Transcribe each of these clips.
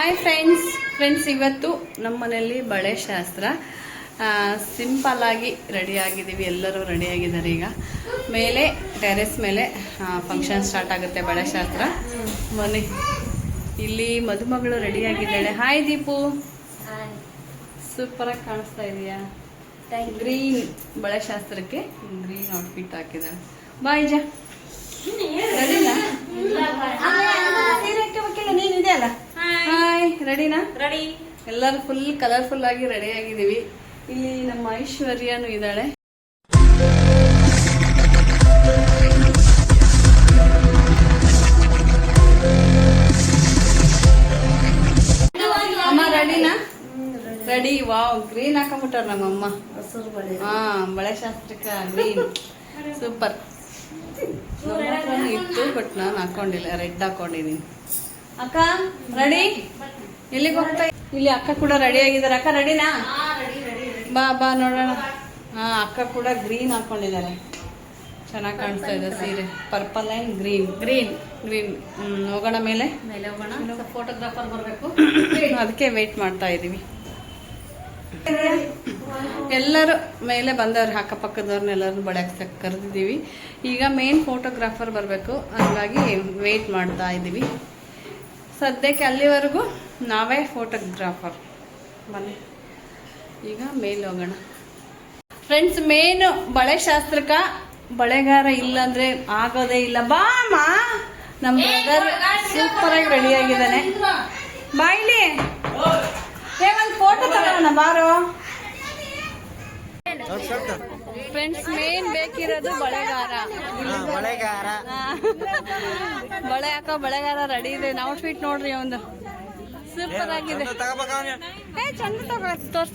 Hi friends friends ಇವತ್ತು ನಮ್ಮ ಮನೆಯಲ್ಲಿ ಬಳೆ ಶಾಸ್ತ್ರ. ಸಿಂಪಲ್ ಆಗಿ ರೆಡಿ ಆಗಿದ್ದೀವಿ. ಎಲ್ಲರೂ ರೆಡಿ ಆಗಿದ್ದಾರೆ ಈಗ. ಮೇಲೆ ಟೆರೆಸ್ ಮೇಲೆ ಫಂಕ್ಷನ್ ಸ್ಟಾರ್ಟ್ ಆಗುತ್ತೆ ಬಳೆ ಶಾಸ್ತ್ರ. ಮನೆ ಇಲ್ಲಿ ಮದುಮಗಳು ರೆಡಿ ಆಗಿದ್ದಾಳೆ. ಹಾಯ್ ದೀಪು. ಸೂಪರಾಗಿ ಕಾಣಿಸ್ತಾ ಇದೆಯಾ? ಗ್ರೀನ್ ಬಳೆ ಶಾಸ್ತ್ರಕ್ಕೆ ಗ್ರೀನ್ ಔಟ್ಫಿಟ್ ಹಾಕಿದ್ದಾಳೆ. ಬಾಯ್ ಜಾ ರೆಡಿನಾ ಹಾಯ್ ರೆಡಿನಾ ರೆಡಿ ಎಲ್ಲರೂ ಫುಲ್ ಕಲರ್ಫುಲ್ ಆಗಿ ರೆಡಿ ಆಗಿದೀವಿ ಇಲ್ಲಿ ನಮ್ಮ ಐಶ್ವರ್ಯನು ಇದ್ದಾಳೆ. ರೆಡಿ ವಾವ್ ಗ್ರೀನ್ ಹಾಕೊಂಬಿಟ್ಟಾರ ನಮ್ಮಮ್ಮ. ಹಾ ಬಳೆ ಶಾಸ್ತ್ರಕ್ಕ ಗ್ರೀನ್ ಸೂಪರ್ ಇತ್ತು ಬಟ್ ನಾನು ಹಾಕೊಂಡಿಲ್ಲ. ರೆಡ್ ಹಾಕೊಂಡಿದ್ದೀನಿ ಅಕ್ಕ ರೆಡಿ ಎಲ್ಲಿಗೆ ಹೋಗ್ತಾ ಇಲ್ಲಿ ಅಕ್ಕ ಕೂಡ ರೆಡಿ ಆಗಿದ್ದಾರೆ. ಅಕ್ಕ ರೆಡಿನಾ ಬಾ ಬಾ ನೋಡೋಣ. ಹಾ ಅಕ್ಕ ಕೂಡ ಗ್ರೀನ್ ಹಾಕೊಂಡಿದ್ದಾರೆ. ಚೆನ್ನಾಗಿ ಕಾಣಿಸ್ತಾ ಇದೆ ಸೀರೆ. Purple and green green green ಹೋಗೋಣ ಮೇಲೆ. ಮೇಲೆ ಹೋಗೋಣ. ಫೋಟೋಗ್ರಾಫರ್ ಬರಬೇಕು. ಅದಕ್ಕೆ ವೆಯ್ಟ್ ಮಾಡ್ತಾ ಇದ್ದೀವಿ. ಎಲ್ಲರೂ ಮೇಲೆ ಬಂದವ್ರು ಅಕ್ಕಪಕ್ಕದವ್ರನ್ನೆಲ್ಲರೂ ಬಳೆ ಕರೆದಿದ್ದೀವಿ. ಈಗ ಮೇನ್ ಫೋಟೋಗ್ರಾಫರ್ ಬರಬೇಕು. ಹಾಗಾಗಿ ವೆಯ್ಟ್ ಮಾಡ್ತಾ ಇದ್ದೀವಿ. ಸದ್ಯಕ್ಕೆ ಅಲ್ಲಿವರೆಗೂ ನಾವೇ ಫೋಟೋಗ್ರಾಫರ್ ಬನ್ನಿ. ಈಗ ಮೇಲೆ ಹೋಗೋಣ. ಫ್ರೆಂಡ್ಸ್ ಮೇನು ಬಳೆ ಶಾಸ್ತ್ರಕ ಬಳೆಗಾರ ಇಲ್ಲಂದ್ರೆ ಆಗೋದೇ ಇಲ್ಲ. ಬಾ ಮಾ. ನಮ್ಮ ಬ್ರದರ್ ಸೂಪರ್ ಆಗಿ ರೆಡಿ ಆಗಿದ್ದಾನೆ. ಬಾ ಇಲ್ಲಿ. ಒಂದು ಫೋಟೋ ತಗೋಣ ಬಾರೋ ಫ್ರೆಂಡ್ಸ್ ಮೇನ್ ಬೇಕಿರೋದು ಬಳೆಗಾರ. ಬಳೆಗಾರ. ಬಳೆ ಹಾಕೋ ಬಳೆಗಾರ ರೆಡಿ ಇದೆ. ಔಟ್ಫಿಟ್ ನೋಡ್ರಿ ಒಂದು. ಸೂಪರ್ ಆಗಿದೆ. ಚಂದ ತೋರ್ಸ್.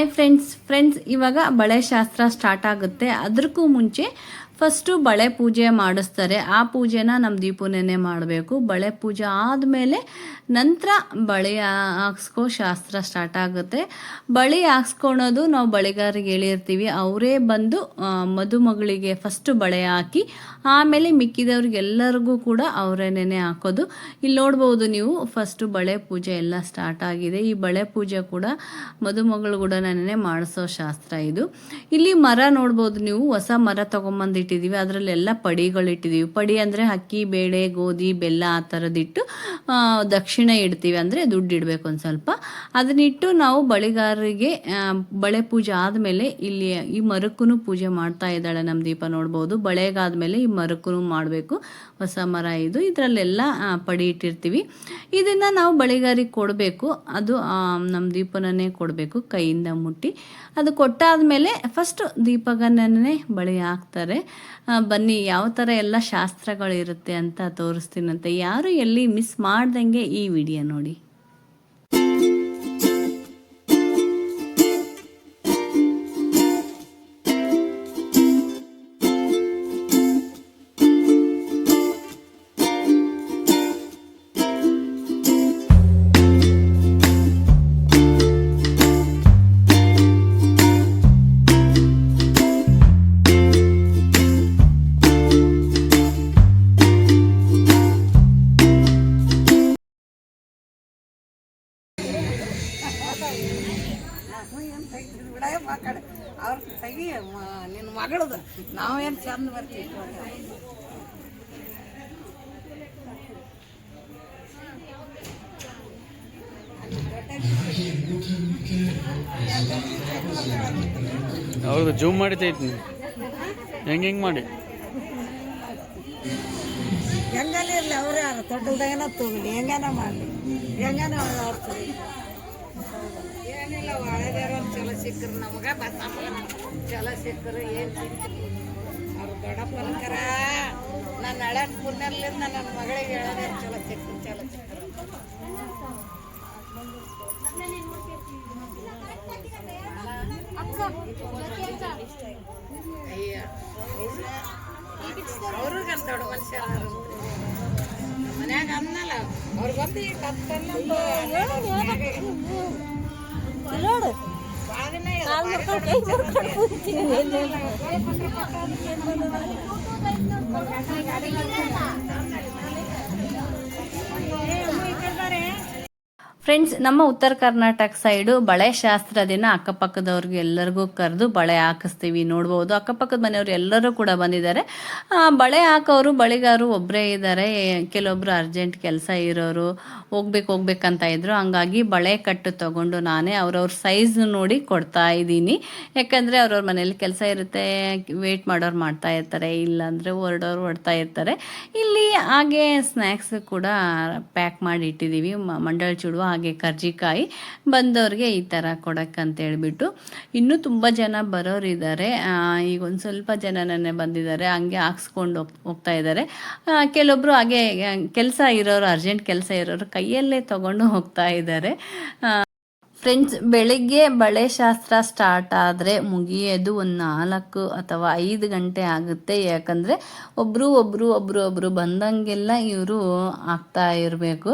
ಹಾಯ್ ಫ್ರೆಂಡ್ಸ್ ಫ್ರೆಂಡ್ಸ್ ಇವಾಗ ಬಳೆ ಶಾಸ್ತ್ರ ಸ್ಟಾರ್ಟ್ ಆಗುತ್ತೆ. ಅದಕ್ಕೂ ಮುಂಚೆ ಫಸ್ಟು ಬಳೆ ಪೂಜೆ ಮಾಡಿಸ್ತಾರೆ. ಆ ಪೂಜೆನ ನಮ್ಮ ದೀಪುನೇನೆ ಮಾಡಬೇಕು. ಬಳೆ ಪೂಜೆ ಆದಮೇಲೆ ನಂತರ ಬಳೆ ಹಾಕ್ಸ್ಕೋ ಶಾಸ್ತ್ರ ಸ್ಟಾರ್ಟ್ ಆಗುತ್ತೆ. ಬಳೆ ಹಾಕ್ಸ್ಕೊಳೋದು ನಾವು ಬಳೆಗಾರಿಗೆ ಹೇಳಿರ್ತೀವಿ. ಅವರೇ ಬಂದು ಮದುಮಗಳಿಗೆ ಫಸ್ಟು ಬಳೆ ಹಾಕಿ, ಆಮೇಲೆ ಮಿಕ್ಕಿದವ್ರಿಗೆಲ್ಲರಿಗೂ ಕೂಡ ಅವರೇನೇ ಹಾಕೋದು. ಇಲ್ಲಿ ನೋಡ್ಬೋದು ನೀವು ಫಸ್ಟು ಬಳೆ ಪೂಜೆ ಎಲ್ಲ ಸ್ಟಾರ್ಟ್ ಆಗಿದೆ. ಈ ಬಳೆ ಪೂಜೆ ಕೂಡ ಮದುಮಗಳು ಕೂಡ ನೆನೆ ಮಾಡಿಸೋ ಶಾಸ್ತ್ರ ಇದು. ಇಲ್ಲಿ ಮರ ನೋಡ್ಬೋದು ನೀವು, ಹೊಸ ಮರ ತೊಗೊಂಬಂದಿಟ್ಟಿದ್ದೀವಿ ಅದರಲ್ಲೆಲ್ಲ ಪಡಿಗಳಿಟ್ಟಿದ್ದೀವಿ ಪಡಿ ಅಂದರೆ ಅಕ್ಕಿ, ಬೇಳೆ, ಗೋಧಿ, ಬೆಲ್ಲ ಆ ಥರದಿಟ್ಟು ದಕ್ಷಿಣ ಇಡ್ತೀವಿ ಅಂದರೆ ದುಡ್ಡು ಇಡಬೇಕು ಒಂದು ಸ್ವಲ್ಪ. ಅದನ್ನಿಟ್ಟು ನಾವು ಬಳಿಗಾರರಿಗೆ ಬಳೆ ಪೂಜೆ ಆದಮೇಲೆ ಇಲ್ಲಿ ಈ ಮರಕ್ಕೂ ಪೂಜೆ ಮಾಡ್ತಾ ಇದ್ದಾಳೆ ನಮ್ಮ ದೀಪ ನೋಡ್ಬೋದು. ಬಳೆಗಾದ್ಮೇಲೆ ಈ ಮರಕ್ಕೂ ಮಾಡಬೇಕು. ಹೊಸ ಮರ ಇದು. ಇದರಲ್ಲೆಲ್ಲ ಪಡಿ ಇಟ್ಟಿರ್ತೀವಿ. ಇದನ್ನು ನಾವು ಬಳೆಗಾರಿಗೆ ಕೊಡಬೇಕು. ಅದು ನಮ್ಮ ದೀಪನೇ ಕೊಡಬೇಕು, ಕೈಯಿಂದ ಮುಟ್ಟಿ. ಅದು ಕೊಟ್ಟಾದ ಮೇಲೆ ಫಸ್ಟ್ ದೀಪಗನ್ನೇ ಬಳಿ ಹಾಕ್ತಾರೆ. ಬನ್ನಿ ಯಾವ ಥರ ಎಲ್ಲ ಶಾಸ್ತ್ರಗಳಿರುತ್ತೆ ಅಂತ ತೋರಿಸ್ತೀನಂತೆ. ಯಾರು ಎಲ್ಲಿ ಮಿಸ್ ಮಾಡ್ದಂಗೆ ಈ ವಿಡಿಯೋ ನೋಡಿ. ಬರ್ತೀವಿ ಹೌದು ಜೂಮ್ ಮಾಡಿತೈತಿ ಹೆಂಗೆ ಹೆಂಗೆ ಮಾಡಿ? ಹೆಂಗನ ಇರಲಿ ಅವ್ರು ಯಾರು? ತೊಟ್ಟಲ್ದಾಗನ ತೋಗಲಿ ಹೆಂಗನ ಮಾಡಲಿ? ಹೆಂಗನ ಆಡ್ತೀವಿ ಏನಿಲ್ಲ ಒಳಗಾರ ಚಲೋ ಸಿಕ್ಕರು ನಮಗೆ ಬಸ್ ನಮಗೆ ಚಲೋ ಸಿಕ್ಕರು ಏನು ಅವ್ರು ದೊಡ್ಡಪ್ಪನಕರ ನನ್ನ ಹಳೆ ಪುಣ್ಯಲ್ಲಿಂದ ನನ್ನ ಮಗಳಿಗೆ ಹೇಳೋದೇ ಚಲೋ ಸಿಕ್ಕರು ಚಲೋ ಅವರು ಅವ್ರಿಗೆ ದೊಡ್ಡ ಮನುಷ್ಯ ಮನ್ಯಾಗ ಅನ್ನಲ್ಲ ಅವ್ರು ಬಂದು ಈ ಕತ್ತಲ್ಲ ನೋಡು ಫ್ರೆಂಡ್ಸ್ ನಮ್ಮ ಉತ್ತರ ಕರ್ನಾಟಕ ಸೈಡು ಬಳೆ ಶಾಸ್ತ್ರ ದಿನ ಅಕ್ಕಪಕ್ಕದವ್ರಿಗೆ ಎಲ್ಲರಿಗೂ ಕರೆದು ಬಳೆ ಹಾಕಿಸ್ತೀವಿ. ನೋಡ್ಬೋದು ಅಕ್ಕಪಕ್ಕದ ಮನೆಯವರು ಎಲ್ಲರೂ ಕೂಡ ಬಂದಿದ್ದಾರೆ. ಬಳೆ ಹಾಕೋರು, ಬಳೆಗಾರರು ಒಬ್ಬರೇ ಇದ್ದಾರೆ. ಕೆಲವೊಬ್ರು ಅರ್ಜೆಂಟ್ ಕೆಲಸ ಇರೋರು, ಹೋಗ್ಬೇಕು, ಹೋಗ್ಬೇಕಂತ ಇದ್ರು. ಹಂಗಾಗಿ ಬಳೆ ಕಟ್ಟು ತಗೊಂಡು ನಾನೇ ಅವ್ರವ್ರ ಸೈಜ್ ನೋಡಿ ಕೊಡ್ತಾ ಇದ್ದೀನಿ. ಯಾಕಂದರೆ ಅವ್ರವ್ರ ಮನೇಲಿ ಕೆಲಸ ಇರುತ್ತೆ ವೇಟ್ ಮಾಡೋರು ಮಾಡ್ತಾ ಇರ್ತಾರೆ, ಇಲ್ಲಾಂದರೆ ಹೊರಡೋರು ಹೊಡ್ತಾ ಇರ್ತಾರೆ. ಇಲ್ಲಿ ಹಾಗೆ ಸ್ನ್ಯಾಕ್ಸ್ ಕೂಡ ಪ್ಯಾಕ್ ಮಾಡಿ ಇಟ್ಟಿದ್ದೀವಿ. ಮಂಡಳ ಚೂಡುವ ಹಾಗೆ ಕರ್ಜಿಕಾಯಿ ಬಂದವ್ರಿಗೆ ಈ ಥರ ಹೇಳ್ಬಿಟ್ಟು. ಇನ್ನೂ ತುಂಬ ಜನ ಬರೋರಿದ್ದಾರೆ. ಈಗ ಒಂದು ಸ್ವಲ್ಪ ಜನನೇ ಬಂದಿದ್ದಾರೆ. ಹಂಗೆ ಹಾಕ್ಸ್ಕೊಂಡು ಹೋಗ್, ಹೋಗ್ತಾ ಇದ್ದಾರೆ. ಕೆಲವೊಬ್ರು ಹಾಗೆ ಕೆಲಸ ಇರೋರು, ಅರ್ಜೆಂಟ್ ಕೆಲಸ ಇರೋರು ಕೈಯಲ್ಲೇ ತಗೊಂಡು ಹೋಗ್ತಾ ಇದ್ದಾರೆ. ಫ್ರೆಂಡ್ಸ್, ಬೆಳಿಗ್ಗೆ ಬಳೆ ಶಾಸ್ತ್ರ ಸ್ಟಾರ್ಟ್ ಆದರೆ ಮುಗಿಯೋದು ಒಂದು ನಾಲ್ಕು ಅಥವಾ ಐದು ಗಂಟೆ ಆಗುತ್ತೆ. ಯಾಕಂದರೆ ಒಬ್ಬರು ಒಬ್ಬರು ಒಬ್ಬರು ಒಬ್ಬರು ಬಂದಂಗೆಲ್ಲ ಇವರು ಆಗ್ತಾ ಇರಬೇಕು.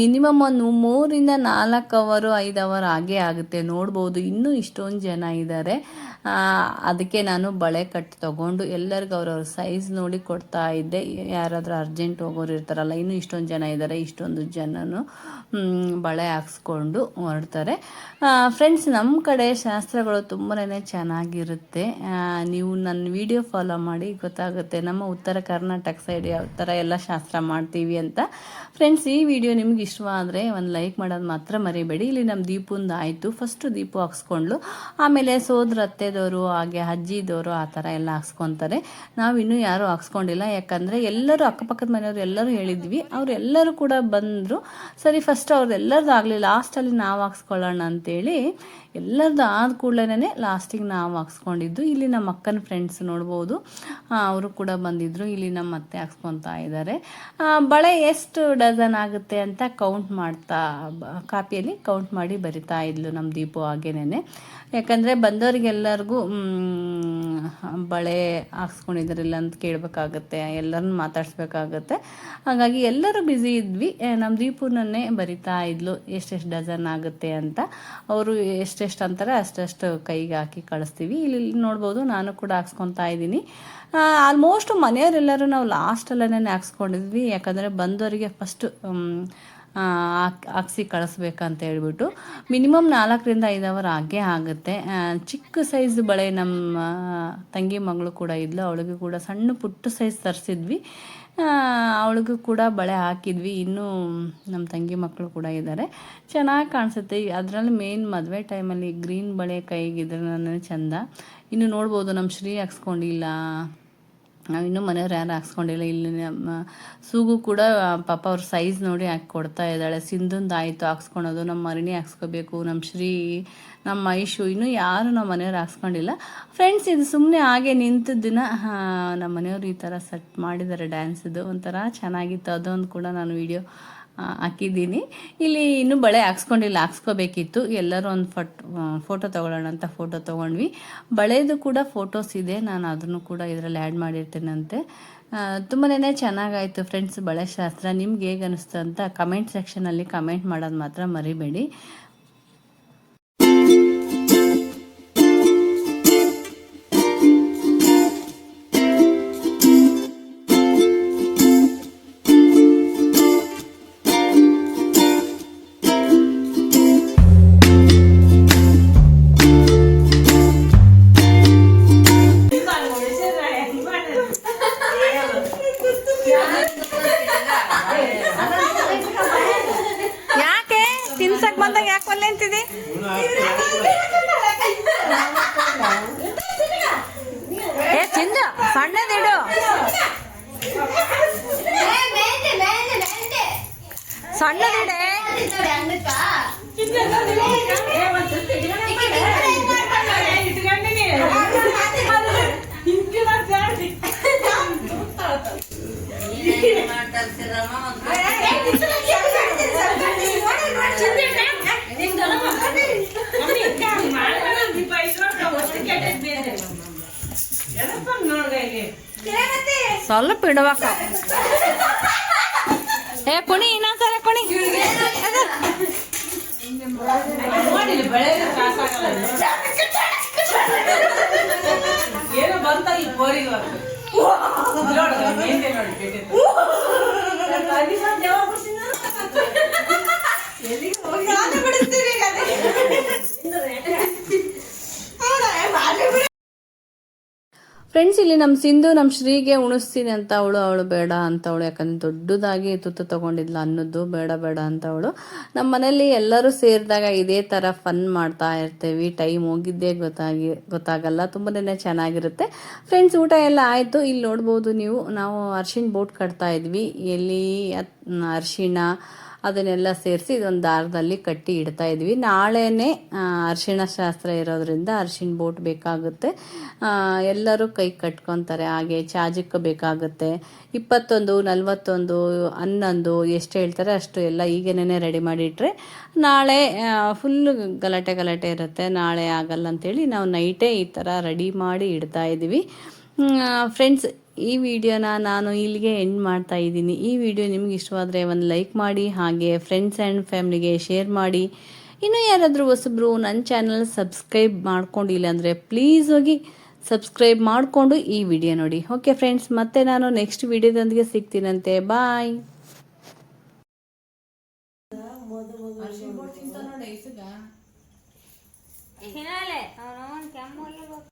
ಮಿನಿಮಮ್ ಒಂದು ಮೂರಿಂದ ನಾಲ್ಕು ಅವರು, ಐದು ಅವರ್ ಆಗೇ ಆಗುತ್ತೆ. ನೋಡ್ಬೋದು, ಇನ್ನೂ ಇಷ್ಟೊಂದು ಜನ ಇದ್ದಾರೆ ಅದಕ್ಕೆ ನಾನು ಬಳೆ ಕಟ್ ತಗೊಂಡು ಎಲ್ಲರಿಗೂ ಅವ್ರವ್ರ ಸೈಜ್ ನೋಡಿ ಕೊಡ್ತಾ ಇದ್ದೆ. ಯಾರಾದರೂ ಅರ್ಜೆಂಟ್ ಹೋಗೋರು ಇರ್ತಾರಲ್ಲ, ಇನ್ನೂ ಇಷ್ಟೊಂದು ಜನ ಇದ್ದಾರೆ ಇಷ್ಟೊಂದು ಜನನು ಬಳೆ ಹಾಕ್ಸ್ಕೊಂಡು ಹೊರಡ್ತಾರೆ. ಫ್ರೆಂಡ್ಸ್ ನಮ್ಮ ಕಡೆ ಶಾಸ್ತ್ರಗಳು ತುಂಬಾ ಚೆನ್ನಾಗಿರುತ್ತೆ. ನೀವು ನನ್ನ ವಿಡಿಯೋ ಫಾಲೋ ಮಾಡಿ, ಗೊತ್ತಾಗುತ್ತೆ ನಮ್ಮ ಉತ್ತರ ಕರ್ನಾಟಕ ಸೈಡ್ ಯಾವ ಥರ ಎಲ್ಲ ಶಾಸ್ತ್ರ ಮಾಡ್ತೀವಿ ಅಂತ. ಫ್ರೆಂಡ್ಸ್ ಈ ವಿಡಿಯೋ ನಿಮ್ಗೆ ಇಷ್ಟ ಆದರೆ ಒಂದು ಲೈಕ್ ಮಾಡೋದು ಮಾತ್ರ ಮರಿಬೇಡಿ. ಇಲ್ಲಿ ನಮ್ಮ ದೀಪಂದು ಆಯಿತು. ಫಸ್ಟು ದೀಪ ಹಾಕ್ಸ್ಕೊಂಡ್ಲು. ಆಮೇಲೆ ಸೋದ್ರ ಅತ್ತೆದವರು ಹಾಗೆ ಅಜ್ಜಿದವರು ಆ ಥರ ಎಲ್ಲ ಹಾಕ್ಸ್ಕೊತಾರೆ. ನಾವು ಇನ್ನೂ ಯಾರೂ ಹಾಕ್ಸ್ಕೊಂಡಿಲ್ಲ. ಯಾಕಂದರೆ ಎಲ್ಲರೂ ಅಕ್ಕಪಕ್ಕದ ಮನೆಯವರು ಎಲ್ಲರೂ ಹೇಳಿದ್ವಿ. ಅವರೆಲ್ಲರೂ ಕೂಡ ಬಂದರು. ಸರಿ ಫಸ್ಟ್ ಅವ್ರದ್ದೆಲ್ಲರದ್ದು ಆಗಲಿ ಲಾಸ್ಟಲ್ಲಿ ನಾವು ಹಾಕ್ಸ್ಕೊಳ್ಳೋಣ ಅಂತೇಳಿ ಎಲ್ಲರದ್ದು ಆದ ಕೂಡಲೇ ಲಾಸ್ಟಿಗೆ ನಾವು ಹಾಕ್ಸ್ಕೊಂಡಿದ್ದು. ಇಲ್ಲಿ ನಮ್ಮ ಅಕ್ಕನ ಫ್ರೆಂಡ್ಸ್ ನೋಡ್ಬೋದು. ಅವರು ಕೂಡ ಬಂದಿದ್ದರು ಇಲ್ಲಿ ನಮ್ಮ ಅತ್ತೆ ಹಾಕ್ಸ್ಕೊತಾ ಇದ್ದಾರೆ ಬಳೆ ಎಷ್ಟು ಡಜನ್ ಆಗುತ್ತೆ ಅಂತ ಕೌಂಟ್ ಮಾಡ್ತಾ ಕಾಪಿಯಲ್ಲಿ ಕೌಂಟ್ ಮಾಡಿ ಬರಿತಾ ಇದ್ಲು ನಮ್ಮ ದೀಪು ಹಾಗೇನೆ ಯಾಕಂದರೆ ಬಂದವರಿಗೆಲ್ಲರಿಗೂ ಮ್, ಬಳೆ ಹಾಕ್ಸ್ಕೊಂಡಿದ್ದಾರಿಲ್ಲ ಅಂತ ಕೇಳಬೇಕಾಗತ್ತೆ ಎಲ್ಲರನ್ನ ಮಾತಾಡಿಸ್ಬೇಕಾಗತ್ತೆ. ಹಾಗಾಗಿ ಎಲ್ಲರೂ ಬ್ಯುಸಿ ಇದ್ವಿ. ನಮ್ಮ ದೀಪುನನ್ನೇ ಬರಿತಾ ಇದ್ಲು. ಎಷ್ಟೆಷ್ಟು ಡಜನ್ ಆಗುತ್ತೆ ಅಂತ. ಅವರು ಎಷ್ಟೆಷ್ಟು ಅಂತಾರೆ ಅಷ್ಟೆಷ್ಟು ಕೈಗೆ ಹಾಕಿ ಕಳಿಸ್ತೀವಿ. ಇಲ್ಲಿ ನೋಡ್ಬೋದು ನಾನು ಕೂಡ ಹಾಕ್ಸ್ಕೊತಾ ಇದ್ದೀನಿ. ಆಲ್ಮೋಸ್ಟ್ ಮನೆಯವರೆಲ್ಲರೂ ನಾವು ಲಾಸ್ಟಲ್ಲೇ ಹಾಕ್ಸ್ಕೊಂಡಿದ್ವಿ. ಯಾಕಂದರೆ ಬಂದವರಿಗೆ ಫಸ್ಟು ಹಾಕ್ಸಿ ಕಳಿಸ್ಬೇಕಂತ ಹೇಳ್ಬಿಟ್ಟು ಮಿನಿಮಮ್ ನಾಲ್ಕರಿಂದ ಐದು ಅವರ್ ಆಗೇ ಆಗುತ್ತೆ. ಚಿಕ್ಕ ಸೈಜ್ ಬಳೆ ನಮ್ಮ ತಂಗಿ ಮಗಳು ಕೂಡ ಇದ್ಲು. ಅವಳಿಗೂ ಕೂಡ ಸಣ್ಣ ಪುಟ್ಟ ಸೈಜ್ ತರಿಸಿದ್ವಿ. ಅವಳಿಗೂ ಕೂಡ ಬಳೆ ಹಾಕಿದ್ವಿ. ಇನ್ನೂ ನಮ್ಮ ತಂಗಿ ಮಕ್ಕಳು ಕೂಡ ಇದ್ದಾರೆ. ಚೆನ್ನಾಗಿ ಕಾಣಿಸುತ್ತೆ. ಅದರಲ್ಲಿ ಮೇನ್ ಮದುವೆ ಟೈಮಲ್ಲಿ ಗ್ರೀನ್ ಬಳೆ ಕೈಗಿದ್ರೆ ಚೆಂದ. ಇನ್ನು ನೋಡ್ಬೋದು, ನಮ್ಮ ಶ್ರೀ ಹಾಕ್ಸ್ಕೊಂಡಿಲ್ಲ. ಇನ್ನೂ ಮನೆಯವ್ರು ಯಾರು ಹಾಕ್ಸ್ಕೊಂಡಿಲ್ಲ. ಇಲ್ಲಿ ನಮ್ಮ ಸೂಗು ಕೂಡ ಪಾಪ ಅವ್ರ ಸೈಜ್ ನೋಡಿ ಹಾಕಿ ಕೊಡ್ತಾ ಇದ್ದಾಳೆ. ಸಿಂಧುಂದು ಆಯಿತು ಹಾಕ್ಸ್ಕೊಳೋದು. ನಮ್ಮ ಮರಿಣಿ ಹಾಕ್ಸ್ಕೋಬೇಕು ನಮ್ಮ ಶ್ರೀ ನಮ್ಮ ಐಶು ಇನ್ನೂ ಯಾರು ನಮ್ಮ ಮನೆಯವ್ರು ಹಾಕ್ಸ್ಕೊಂಡಿಲ್ಲ. ಫ್ರೆಂಡ್ಸ್ ಇದು ಸುಮ್ಮನೆ ಹಾಗೆ ನಿಂತ ದಿನ ನಮ್ಮ ಮನೆಯವರು ಈ ಥರ ಸೆಟ್ ಮಾಡಿದ್ದಾರೆ ಡ್ಯಾನ್ಸಿದು ಒಂಥರ ಚೆನ್ನಾಗಿತ್ತು. ಅದೊಂದು ಕೂಡ ನಾನು ವಿಡಿಯೋ ಹಾಕಿದ್ದೀನಿ. ಇಲ್ಲಿ ಇನ್ನೂ ಬಳೆ ಹಾಕ್ಸ್ಕೊಂಡಿಲ್ಲ, ಹಾಕ್ಸ್ಕೋಬೇಕಿತ್ತು. ಎಲ್ಲರೂ ಒಂದು ಫಟ್ ಫೋಟೋ ತೊಗೊಳ್ಳೋಣ ಅಂತ ಫೋಟೋ ತೊಗೊಂಡ್ವಿ. ಬಳೆದು ಕೂಡ ಫೋಟೋಸ್ ಇದೆ. ನಾನು ಅದನ್ನು ಕೂಡ ಇದರಲ್ಲಿ ಆ್ಯಡ್ ಮಾಡಿರ್ತೀನಂತೆ. ತುಂಬಾ ಚೆನ್ನಾಗಾಯಿತು ಫ್ರೆಂಡ್ಸ್ ಬಳೆ ಶಾಸ್ತ್ರ. ನಿಮ್ಗೆ ಹೇಗೆ ಅನಿಸ್ತು ಅಂತ ಕಮೆಂಟ್ ಸೆಕ್ಷನಲ್ಲಿ ಕಮೆಂಟ್ ಮಾಡೋದು ಮಾತ್ರ ಮರಿಬೇಡಿ. ಸಣ್ಣದಿಡೆ ಸ್ವಲ್ಪ ಇಡಬೇಕ ಏ ಕುಣಿ ಇನ್ನೊಂದ್ಸಲ ಕುಣಿ ಅದು. ಏನೋ ಬಂತಲ್ಲ ಬೋರಿಗೆ ನೋಡಿ ಹಿಂದೆ ನೋಡಿ ಫ್ರೆಂಡ್ಸ್ ಇಲ್ಲಿ ನಮ್ಮ ಸಿಂಧು ನಮ್ಮ ಶ್ರೀಗೆ ಉಣಿಸ್ತೀನಿ ಅಂತ ಅವಳು ಅವಳು ಬೇಡ ಅಂತ ಅವಳು, ಯಾಕಂದ್ರೆ ದೊಡ್ಡದಾಗಿ ತುತ್ತು ತಗೊಂಡಿದ್ಲ, ಅನ್ನೋದು ಬೇಡ ಬೇಡ ಅಂತ ಅವಳು. ನಮ್ಮ ಮನೇಲಿ ಎಲ್ಲರೂ ಸೇರಿದಾಗ ಇದೇ ಥರ ಫನ್ ಮಾಡ್ತಾ ಇರ್ತೀವಿ. ಟೈಮ್ ಹೋಗಿದ್ದೇ ಗೊತ್ತಾಗಿ, ಗೊತ್ತಾಗಲ್ಲ, ತುಂಬನೇ ಚೆನ್ನಾಗಿರುತ್ತೆ. ಫ್ರೆಂಡ್ಸ್ ಊಟ ಎಲ್ಲ ಆಯಿತು. ಇಲ್ಲಿ ನೋಡ್ಬೋದು ನೀವು, ನಾವು ಅರ್ಶಿಣ ಬೋಟ್ ಕಟ್ತಾ ಇದ್ವಿ. ಎಲ್ಲಿ, ಅರಿಶಿಣ ಅದನ್ನೆಲ್ಲ ಸೇರಿಸಿ ಇದೊಂದು ದಾರದಲ್ಲಿ ಕಟ್ಟಿ ಇಡ್ತಾ ಇದ್ವಿ. ನಾಳೆನೇ ಅರಿಶಿಣ ಶಾಸ್ತ್ರ ಇರೋದ್ರಿಂದ ಅರಿಶಿಣ ಬೋಟ್ ಬೇಕಾಗುತ್ತೆ. ಎಲ್ಲರೂ ಕೈ ಕಟ್ಕೊತಾರೆ. ಹಾಗೆ ಚಾಜಕ್ಕೆ ಬೇಕಾಗುತ್ತೆ. ಇಪ್ಪತ್ತೊಂದು, ನಲ್ವತ್ತೊಂದು, ಹನ್ನೊಂದು, ಎಷ್ಟು ಹೇಳ್ತಾರೆ ಅಷ್ಟು ಎಲ್ಲ ಈಗೇನೆ ರೆಡಿ ಮಾಡಿಟ್ರೆ ನಾಳೆ ಫುಲ್ಲು ಗಲಾಟೆ ಗಲಾಟೆ ಇರುತ್ತೆ. ನಾಳೆ ಆಗಲ್ಲ ಅಂತೇಳಿ ನಾವು ನೈಟೇ ಈ ಥರ ರೆಡಿ ಮಾಡಿ ಇಡ್ತಾ ಇದ್ದೀವಿ. ಫ್ರೆಂಡ್ಸ್ ಈ ವಿಡಿಯೋನ ನಾನು ಇಲ್ಲಿಗೆ ಎಂಡ್ ಮಾಡ್ತಾ ಇದ್ದೀನಿ. ಈ ವಿಡಿಯೋ ನಿಮ್ಗೆ ಇಷ್ಟವಾದರೆ ಒಂದು ಲೈಕ್ ಮಾಡಿ ಹಾಗೆ ಫ್ರೆಂಡ್ಸ್ ಆ್ಯಂಡ್ ಫ್ಯಾಮ್ಲಿಗೆ ಶೇರ್ ಮಾಡಿ. ಇನ್ನೂ ಯಾರಾದರೂ ಹೊಸಬ್ರು ನನ್ನ ಚಾನಲ್ ಸಬ್ಸ್ಕ್ರೈಬ್ ಮಾಡ್ಕೊಂಡಿಲ್ಲ ಅಂದರೆ ಪ್ಲೀಸ್ ಹೋಗಿ ಸಬ್ಸ್ಕ್ರೈಬ್ ಮಾಡಿಕೊಂಡು ಈ ವಿಡಿಯೋ ನೋಡಿ. ಓಕೆ ಫ್ರೆಂಡ್ಸ್ ಮತ್ತೆ ನಾನು ನೆಕ್ಸ್ಟ್ ವಿಡಿಯೋದೊಂದಿಗೆ ಸಿಗ್ತೀನಂತೆ. ಬಾಯ್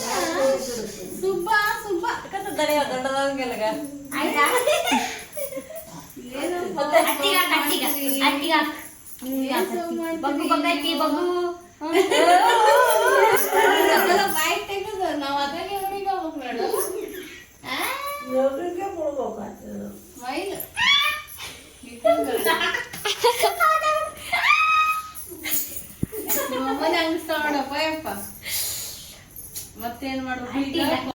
ಇಪ್ಪತ್ತು, ಇಪ್ಪತ್ತೊಂದು ಇಪ್ಪತ್ತೊಂದು ವಿಜಕ್ಕ ನಮ್ದೇನಿಲ್ಲ ಹೋಗೋದಷ್ಟೇನ ನಮ್ದು ಅಕ್ಕ ನಾವು ಅದಾಗೆ ಊರಿಗೆ ಹೋಗ್ಬೇಕು ಮೇಡಮ್ ಮೈಲ್ ನಮ್ಮನೆ ಹಂಗಿಸ್ತಾವ ನೋಡಪ್ಪ ಯಪ್ಪ ಮತ್ತೇನ್ ಮಾಡ್ಬೇಕು?